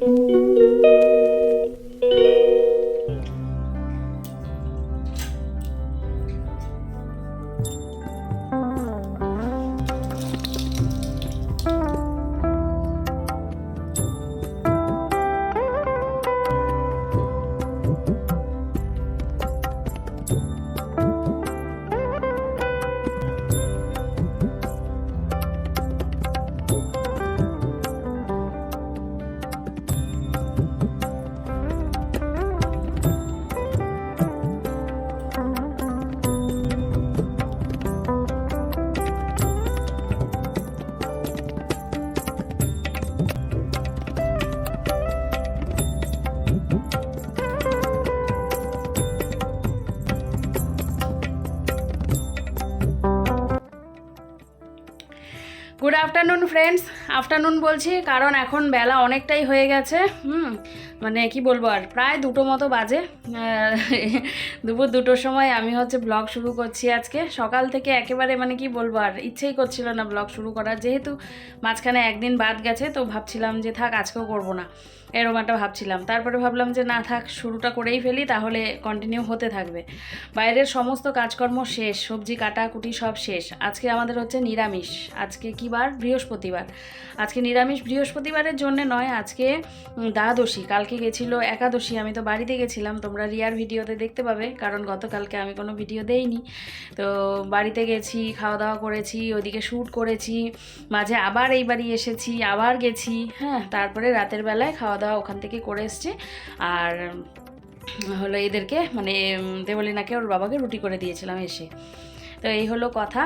Good friends afternoon বলছি কারণ এখন বেলা অনেকটাই হয়ে গেছে হুম মানে কি বলব আর, প্রায় দুটো মতো বাজে। দুপুর দুটোর সময় আমি হচ্ছে ব্লগ শুরু করছি আজকে। সকাল থেকে একেবারে মানে কি বলব আর, ইচ্ছেই করছিল না ব্লগ শুরু করার। যেহেতু মাঝখানে একদিন বাদ গেছে, তো ভাবছিলাম যে থাক, আজকেও করব না। এরকম একটা ভাবছিলাম। তারপরে ভাবলাম যে না থাক, শুরুটা করেই ফেলি, তাহলে কন্টিনিউ হতে থাকবে। বাইরের সমস্ত কাজকর্ম শেষ, সবজি কাটাকুটি সব শেষ। আজকে আমাদের হচ্ছে নিরামিষ। আজকে কি বার? বৃহস্পতিবার। আজকে নিরামিষ বৃহস্পতিবারের জন্য নয়, আজকে দ্বাদশী। কালকে গেছিল একাদশী, আমি তো বাড়িতে গেছিলাম, তোমরা রিয়ার ভিডিওতে দেখতে পাবে, কারণ গতকালকে আমি কোনো ভিডিও দেইনি। তো বাড়িতে গেছি খাওয়া দাওয়া করেছি ওইদিকে শ্যুট করেছি, মাঝে আবার এই বাড়ি এসেছি, আবার গেছি হ্যাঁ তারপরে রাতের বেলায় খাওয়া দাওয়া ওখান থেকে করে এসছি। আর হলো এদেরকে মানে দেবলিনাকে ওর বাবাকে রুটি করে দিয়েছিলাম এসে। তো এই হলো কথা।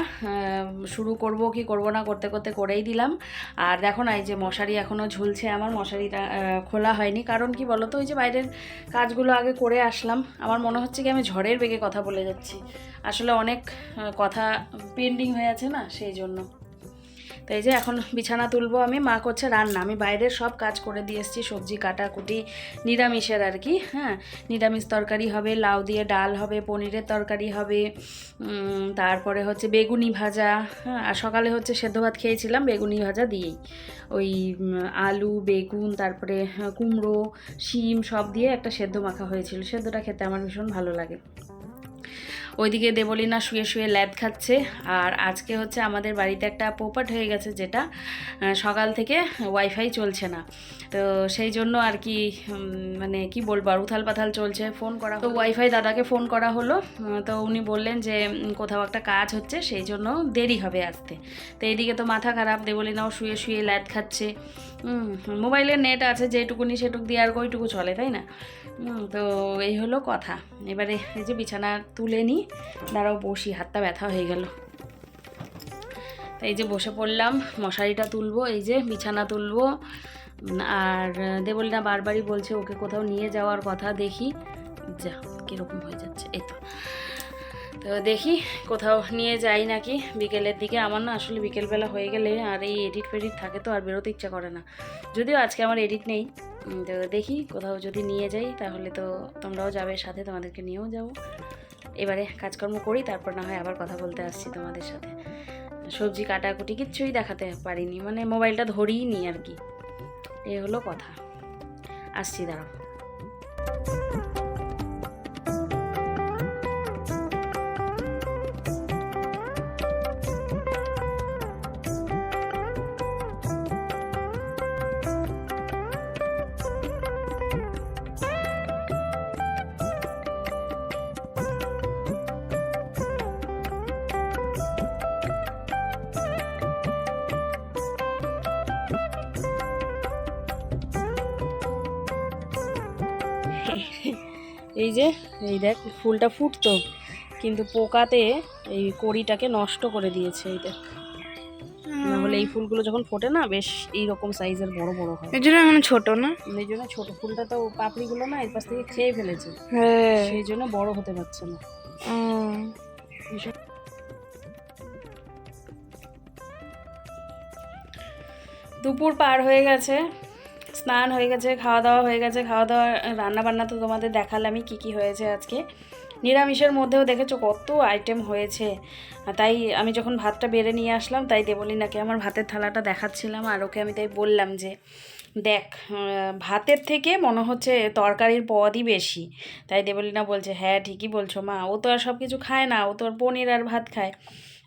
শুরু করব কি করব না করতে করতে করেই দিলাম। আর দেখো না, এই যে মশারি এখনও ঝুলছে আমার, মশারিটা খোলা হয়নি। কারণ কি বলো তো ওই যে বাইরের কাজগুলো আগে করে আসলাম। আমার মনে হচ্ছে কি আমি ঝড়ের বেগে কথা বলে যাচ্ছি। আসলে অনেক কথা পেন্ডিং হয়ে আছে না, সেই জন্য। তো এই যে এখন বিছানা তুলবো আমি। মা করছে রান্না। আমি বাইরের সব কাজ করে দিয়ে এসেছি সবজি কাটাকুটি নিরামিষের আর কি হ্যাঁ? নিরামিষ তরকারি হবে লাউ দিয়ে ডাল হবে পনিরের তরকারি হবে তারপরে হচ্ছে বেগুনি ভাজা হ্যাঁ? আর সকালে হচ্ছে সেদ্ধ ভাত খেয়েছিলাম বেগুনি ভাজা দিয়েই। ওই আলু বেগুন তারপরে হ্যাঁ, কুমড়ো শিম সব দিয়ে একটা সেদ্ধ মাখা হয়েছিল। সেদ্ধটা খেতে আমার ভীষণ ভালো লাগে। ওইদিকে দেবলিনা শুয়ে শুয়ে ল্যাদ খাচ্ছে। আর আজকে হচ্ছে আমাদের বাড়িতে একটা পোপাট হয়ে গেছে যেটা সকাল থেকে ওয়াইফাই চলছে না। তো সেই জন্য আর কি মানে কি বলব, আর উথাল পাথাল চলছে। ফোন করা তো ওয়াইফাই দাদাকে ফোন করা হলো। তো উনি বললেন যে কোথাও একটা কাজ হচ্ছে, সেই জন্য দেরি হবে আসতে। তো এইদিকে তো মাথা খারাপ, দেবলিনাও শুয়ে শুয়ে ল্যাদ খাচ্ছে। মোবাইলের নেট আছে, যেটুকুনি সেটুক দিয়ে আর কইটুকু চলে, তাই না? তো এই হলো কথা। এবারে এই যে বিছানা তুলে নিই দাঁড়াও বসি, হাতটা ব্যথা হয়ে গেল। এই যে বসে পড়লাম, মশারিটা তুলবো, এই যে বিছানা তুলবো। আর দেবলিনা বারবারই বলছে ওকে কোথাও নিয়ে যাওয়ার কথা, দেখি। যা, কীরকম হয়ে যাচ্ছে, এই তো। তো দেখি কোথাও নিয়ে যাই নাকি, বিকেলের দিকে। আমার না আসলে বিকেলবেলা হয়ে গেলে আর এই এডিট ফেডিট থাকে তো আর বেরোতে ইচ্ছা করে না। যদিও আজকে আমার এডিট নেই তো দেখি কোথাও যদি নিয়ে যাই, তাহলে তো তোমরাও যাবে, সাথে তোমাদেরকে নিয়েও যাব। এবারে কাজকর্ম করি, তারপর না হয় আবার কথা বলতে আসছি তোমাদের সাথে। সবজি কাটাকুটি কিচ্ছুই দেখাতে পারিনি মানে মোবাইলটা ধরিই নি আর কি। এ হলো কথা। আসছি, দাঁড়াও। এই যে এই দেখ ফুলটা ফুটতো কিন্তু পোকাতে এই কড়িটাকে নষ্ট করে দিয়েছে এই দেখ। না হলে এই ফুলগুলো যখন ফোটে না বেশ এই রকম সাইজের বড় বড় হয়। এর জন্য এখন ছোট না? এই জন্য ছোট। ফুলটা তো পাপড়িগুলো না এর পাশ থেকে খেয়ে ফেলেছে। হ্যাঁ। সেই জন্য বড় হতে পারছে না। দুপুর পার হয়ে গেছে। স্নান হয়ে গেছে খাওয়া দাওয়া হয়ে গেছে খাওয়া দাওয়া রান্না বান্না তো তোমাদের দেখালামই কী কী হয়েছে আজকে। নিরামিষের মধ্যেও দেখেছ কত আইটেম হয়েছে। তাই আমি যখন ভাতটা বেড়ে নিয়ে আসলাম, তাই দেবলিনাকে আমার ভাতের থালাটা দেখাচ্ছিলাম, আর ওকে আমি তাই বললাম যে, দেখ ভাতের থেকে মনে হচ্ছে তরকারির পদই বেশি। তাই দেবলিনা বলছে হ্যাঁ ঠিকই বলছো মা, ও তো আর সব কিছু খায় না, ও তো আর পনির আর ভাত খায়।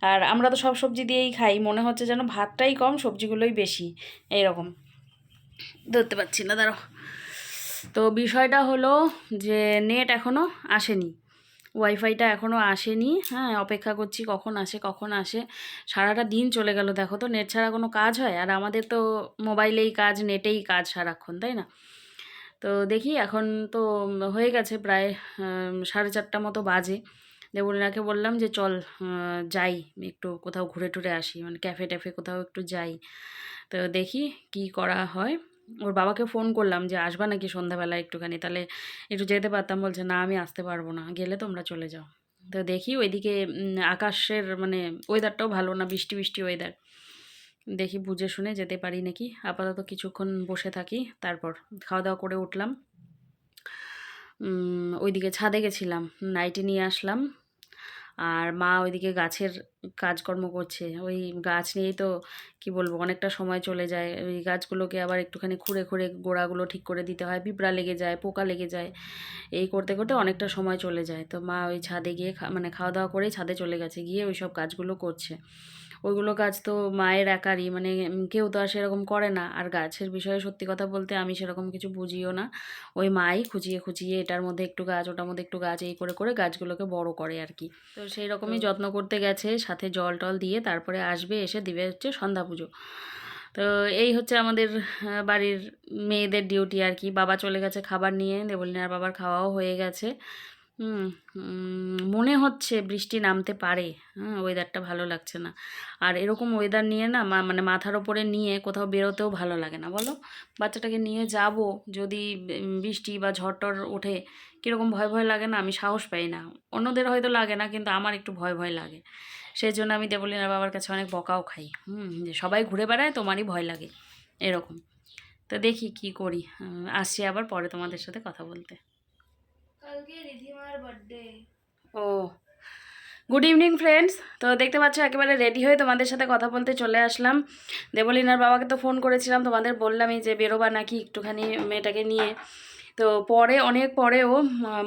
আর আমরা তো সব সবজি দিয়েই খাই, মনে হচ্ছে যেন ভাতটাই কম, সবজিগুলোই বেশি, এইরকম। ধরতে পারছি না, দাঁড়াও। তো বিষয়টা হলো যে নেট এখনও আসেনি। ওয়াইফাইটা এখনও আসেনি। হ্যাঁ অপেক্ষা করছি কখন আসে কখন আসে। সারাটা দিন চলে গেল, দেখো তো নেট ছাড়া কোনো কাজ হয়? আর আমাদের তো মোবাইলেই কাজ, নেটেই কাজ সারাক্ষণ, তাই না? তো দেখি, এখন তো হয়ে গেছে প্রায় সাড়ে চারটা মতো বাজে। দেবলীনাকে বললাম যে, চল যাই, একটু কোথাও ঘুরে টুরে আসি। মানে ক্যাফে ট্যাফে কোথাও একটু যাই। তো দেখি কি করা হয়। ওর বাবাকে ফোন করলাম যে, আসবা নাকি সন্ধ্যাবেলা একটুখানি? তাহলে একটু যেতে পারতাম। বলছে, না, আমি আসতে পারব না। গেলে তোমরা চলে যাও। তো দেখি ওইদিকে আকাশের মানে ওয়েদারটাও ভালো না, বৃষ্টি বৃষ্টি ওয়েদার দেখি বুঝে শুনে যেতে পারি নাকি। আপাতত কিছুক্ষণ বসে থাকি, তারপর খাওয়া দাওয়া করে উঠলাম। ওইদিকে ছাদে গেছিলাম নাইটি নিয়ে আসলাম। আর মা ওইদিকে গাছের কাজকর্ম করছে। ওই গাছ নিয়েই তো কি বলব, অনেকটা সময় চলে যায়। ওই গাছগুলোকে আবার একটুখানি খুঁড়ে খুঁড়ে গোড়াগুলো ঠিক করে দিতে হয়। পিঁপড়া লেগে যায়, পোকা লেগে যায়। এই করতে করতে অনেকটা সময় চলে যায়। তো মা ওই ছাদে গিয়ে মানে খাওয়া দাওয়া করেই ছাদে চলে গেছে, গিয়ে ওই সব কাজগুলো করছে। ওইগুলো গাছ তো মায়ের একারই মানে কেউ তো আর সেরকম করে না। আর গাছের বিষয়ে সত্যি কথা বলতে আমি সেরকম কিছু বুঝিও না। ওই মাই খুঁচিয়ে খুঁচিয়ে এটার মধ্যে একটু গাছ ওটার মধ্যে একটু গাছ এই করে করে গাছগুলোকে বড় করে আর কি। তো সেই রকমই যত্ন করতে গেছে সাথে জল টল দিয়ে তারপরে আসবে এসে দিবে হচ্ছে সন্ধ্যা পুজো। তো এই হচ্ছে আমাদের বাড়ির মেয়েদের ডিউটি আর কি। বাবা চলে গেছে খাবার নিয়ে দেবলিনার বাবার খাওয়াও হয়ে গেছে। মনে হচ্ছে বৃষ্টি নামতে পারে। হ্যাঁ ওয়েদারটা ভালো লাগছে না। আর এরকম ওয়েদার নিয়ে না মানে মাথার ওপরে নিয়ে কোথাও বেরোতেও ভালো লাগে না, বলো? বাচ্চাটাকে নিয়ে যাব, যদি বৃষ্টি বা ঝড় টর ওঠে, কীরকম ভয় ভয় লাগে না? আমি সাহস পাই না। অন্যদের হয়তো লাগে না, কিন্তু আমার একটু ভয় ভয় লাগে। সেই জন্য আমি দেবলিনার বাবার কাছে অনেক বকাও খাই। হুম, যে সবাই ঘুরে বেড়ায়, তোমারই ভয় লাগে। এরকম। তো দেখি কি করি। আসছি আবার পরে তোমাদের সাথে কথা বলতে। কালকে রিধিমার বার্থডে ও। গুড ইভিনিং ফ্রেন্ডস তো দেখতে পাচ্ছ, একেবারে রেডি হয়ে তোমাদের সাথে কথা বলতে চলে আসলাম। দেবলিনার বাবাকে তো ফোন করেছিলাম, তোমাদের বললামই যে বেরোবা নাকি একটুখানি মেয়েটাকে নিয়ে। তো পরে, অনেক পরেও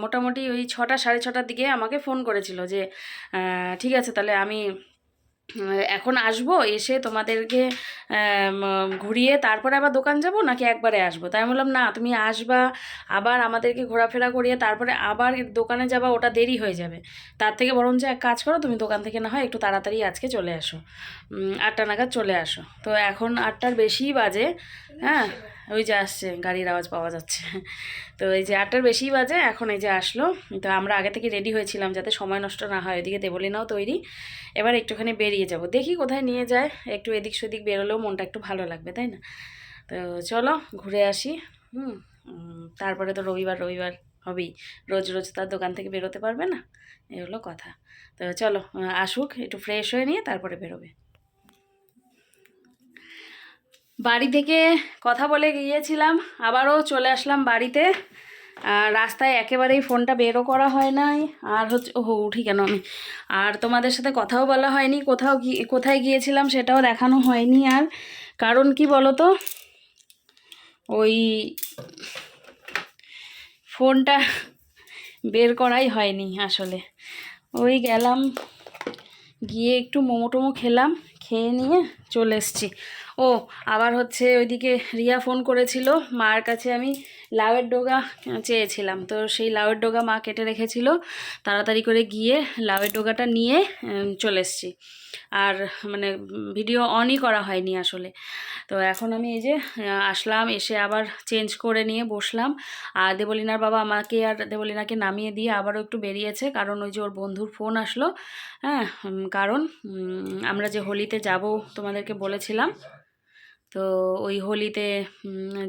মোটামুটি ওই ছটা, সাড়ে ছটার দিকে আমাকে ফোন করেছিল যে ঠিক আছে, তাহলে আমি এখন আসব, এসে তোমাদেরকে ঘুরিয়ে তারপরে আবার দোকান যাব নাকি একবারে আসব? তাই বললাম, না, তুমি আসবা, আবার আমাদেরকে ঘোরাফেরা করিয়ে তারপরে আবার দোকানে যাবা, ওটা দেরি হয়ে যাবে। তার থেকে বরঞ্চ এক কাজ করো, তুমি দোকান থেকে না হয় একটু তাড়াতাড়ি আজকে চলে আসো। আটটা নাগাদ চলে আসো। তো এখন আটটার বেশিই বাজে হ্যাঁ? ওই যে আসছে, গাড়ির আওয়াজ পাওয়া যাচ্ছে। তো এই যে আটটার বেশিই বাজে, এখন এই যে আসলো। তো আমরা আগে থেকে রেডি হয়েছিলাম যাতে সময় নষ্ট না হয়, ওইদিকে দেবলিনাও তৈরি। এবার একটুখানি বেরিয়ে যাব। দেখি কোথায় নিয়ে যায়, একটু এদিক সেদিক বেরোলেও মনটা একটু ভালো লাগবে, তাই না? তো চলো, ঘুরে আসি। হুম তারপরে তো রবিবার রবিবার হবেই। রোজ রোজ তার দোকান থেকে বেরোতে পারবে না এই হলো কথা। তো চলো, আসুক, একটু ফ্রেশ হয়ে নিয়ে তারপরে বেরোবে। বাড়ি থেকে কথা বলে গিয়েছিলাম, আবারও চলে আসলাম বাড়িতে। আর রাস্তায় একেবারেই ফোনটা বেরও করা হয় নাই। আর হচ্ছে ও উঠি কেন আমি? আর তোমাদের সাথে কথাও বলা হয়নি, কোথাও কোথায় গিয়েছিলাম সেটাও দেখানো হয়নি আর। কারণ কি বলো তো ওই ফোনটা বের করাই হয়নি আসলে। ওই গেলাম, গিয়ে একটু মোমো টোমো খেলাম। খেয়ে নিয়ে চলে এসছি। ও আবার হচ্ছে ওইদিকে রিয়া ফোন করেছিল মার কাছে আমি লাউয়ের ডোগা চেয়েছিলাম। তো সেই লাউয়ের ডোগা মা কেটে রেখেছিল। তাড়াতাড়ি করে গিয়ে লাউয়ের ডোগাটা নিয়ে চলে এসছি। আর মানে ভিডিও অনই করা হয়নি আসলে। তো এখন আমি এই যে আসলাম, এসে আবার চেঞ্জ করে নিয়ে বসলাম। আর দেবলিনার বাবা আমাকে আর দেবলিনাকে নামিয়ে দিয়ে আবারও একটু বেরিয়েছে। কারণ ওই যে ওর বন্ধুর ফোন আসলো। হ্যাঁ কারণ আমরা যে হোলিতে যাব তোমাদেরকে বলেছিলাম। তো ওই হোলিতে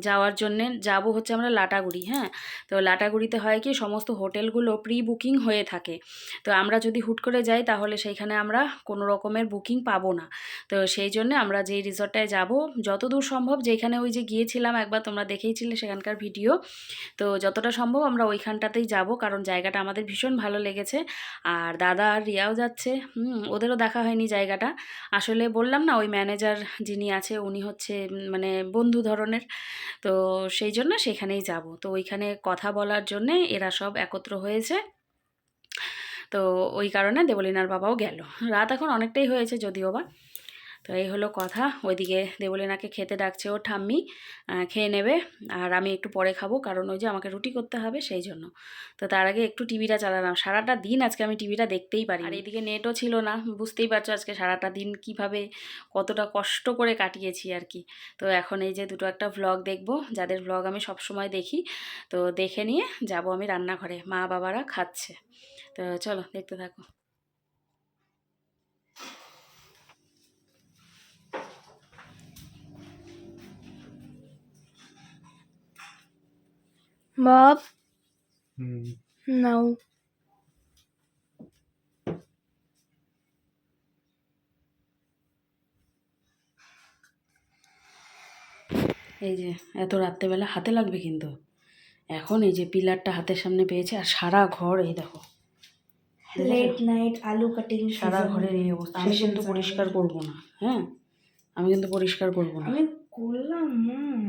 যাওয়ার জন্যে যাব হচ্ছে আমরা লাটাগুড়ি হ্যাঁ? তো লাটাগুড়িতে হয় কি সমস্ত হোটেলগুলো প্রি বুকিং হয়ে থাকে। তো আমরা যদি হুট করে যাই তাহলে সেইখানে আমরা কোনো রকমের বুকিং পাবো না। তো সেই জন্য আমরা যেই রিসর্টটায় যাব, যতদূর সম্ভব যেখানে ওই যে গিয়েছিলাম, একবার তোমরা দেখেইছিলে সেখানকার ভিডিও, তো যতটা সম্ভব আমরা ওইখানটাতেই যাব, কারণ জায়গাটা আমাদের ভীষণ ভালো লেগেছে। আর দাদা আর রিয়াও যাচ্ছে ওদেরও দেখা হয়নি জায়গাটা। আসলে বললাম না, ওই ম্যানেজার যিনি আছে, উনি হচ্ছে উম, মানে বন্ধু ধরনের। তো সেই জন্য সেখানেই যাব। তো ওইখানে কথা বলার জন্যে এরা সব একত্র হয়েছে। তো ওই কারণে দেবলিনার বাবাও গেল। রাত এখন অনেকটাই হয়েছে যদিও বা। তো এই হলো কথা। ওইদিকে দেবলিনাকে খেতে ডাকছে ও ঠাম্মি খেয়ে নেবে। আর আমি একটু পরে খাব, কারণ ওই যে আমাকে রুটি করতে হবে সেই জন্য। তো তার আগে একটু টিভিটা চালালাম। সারাটা দিন আজকে আমি টিভিটা দেখতেই পারি আর এদিকে নেটও ছিল না, বুঝতেই পারছ আজকে সারাটা দিন কীভাবে কতটা কষ্ট করে কাটিয়েছি আর কি। তো এখন এই যে দুটো একটা ভ্লগ দেখব, যাদের ভ্লগ আমি সব সময় দেখি, তো দেখে নিয়ে যাব আমি রান্নাঘরে। মা বাবারা খাচ্ছে। তো চলো দেখতে থাকো। Bob, হুম no. এই যে এত রাত্রেবেলা হাতে লাগবে কিন্তু। এখন এই যে পিলারটা হাতের সামনে পেয়েছে আর সারা ঘর এই দেখো। লেট নাইট আলু কাটিং সারা. ঘরের এই অবস্থা। আমি কিন্তু পরিষ্কার করব না হ্যাঁ? আমি কিন্তু পরিষ্কার করব না। আমি করলাম হুম।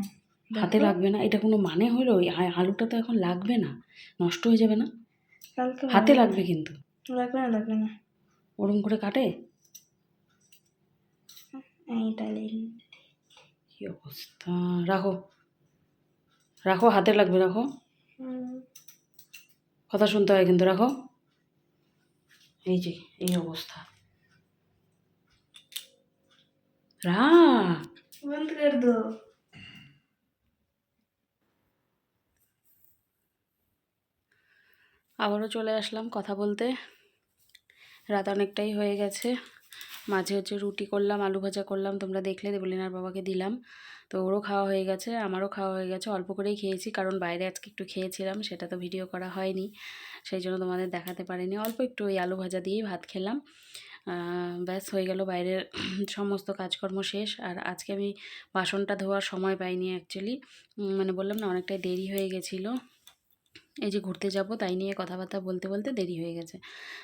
হাতে লাগবে না। এটা কোনো মানে হলো? ওই আলুটা তো এখন লাগবে না। নষ্ট হয়ে যাবে না? হাতে লাগবে কিন্তু। লাগবে না লাগবে না। ওরম করে কাটে? কি অবস্থা? রাখো। রাখো হাতে লাগবে রাখো। কথা শুনতে হয় কিন্তু রাখো। এই যে এই অবস্থা। রা বন্ধ কর দো। আবারও চলে আসলাম কথা বলতে। রাত অনেকটাই হয়ে গেছে। মাঝে হচ্ছে রুটি করলাম, আলু ভাজা করলাম। তোমরা দেখলে দেবলিনার বাবাকে দিলাম। তো ওরও খাওয়া হয়ে গেছে, আমারও খাওয়া হয়ে গেছে। অল্প করেই খেয়েছি, কারণ বাইরে আজকে একটু খেয়েছিলাম, সেটা তো ভিডিও করা হয়নি। সেই জন্য তোমাদের দেখাতে পারিনি। অল্প একটু ওই আলু ভাজা দিয়েই ভাত খেলাম। ব্যাস, হয়ে গেল বাইরের সমস্ত কাজকর্ম শেষ। আর আজকে আমি বাসনটা ধোয়ার সময় পাইনি অ্যাকচুয়ালি মানে বললাম না, অনেকটাই দেরি হয়ে গেছিল। এই যে ঘুরতে যাব তাই নিয়ে কথাবার্তা বলতে বলতে দেরি হয়ে গেছে।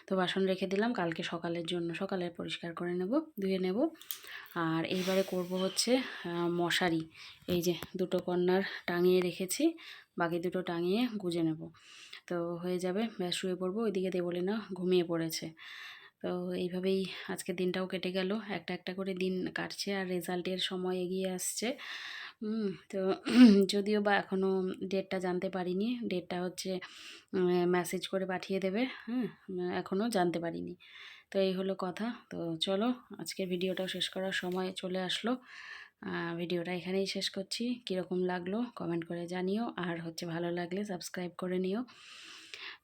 তো বাসন রেখে দিলাম, কালকে সকালের জন্য সকালে পরিষ্কার করে নেব, ধুয়ে নেব। আর এইবারে করব হচ্ছে মশারি। এই যে দুটো কর্নার টাঙিয়ে রেখেছি, বাকি দুটো টাঙিয়ে গুজে নেব। তো হয়ে যাবে, ব্যাস শুয়ে পড়ব, ওইদিকে দেবলে না ঘুমিয়ে পড়েছে। তো এইভাবেই আজকের দিনটাও কেটে গেল। একটা একটা করে দিন কাটছে আর রেজাল্টের সময় এগিয়ে আসছে। তো যদিও বা এখনও ডেটটা জানতে পারিনি। ডেটটা হচ্ছে মেসেজ করে পাঠিয়ে দেবে হ্যাঁ এখনও জানতে পারিনি। তো এই হলো কথা। তো চলো, আজকের ভিডিওটাও শেষ করার সময় চলে আসলো। ভিডিওটা এখানেই শেষ করছি। কীরকম লাগল কমেন্ট করে জানিও। আর হচ্ছে ভালো লাগলে সাবস্ক্রাইব করে নিও।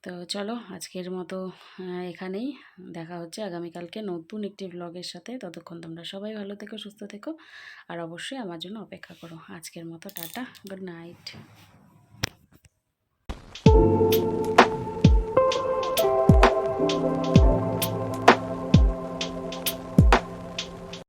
তো চলো আজকের মতো এখানেই। দেখা হচ্ছে আগামীকালকে নতুন একটি ব্লগের সাথে। ততক্ষণ তোমরা সবাই ভালো থেকো, সুস্থ থেকো। আর অবশ্যই আমার জন্য অপেক্ষা করো। আজকের মতো টাটা গুড নাইট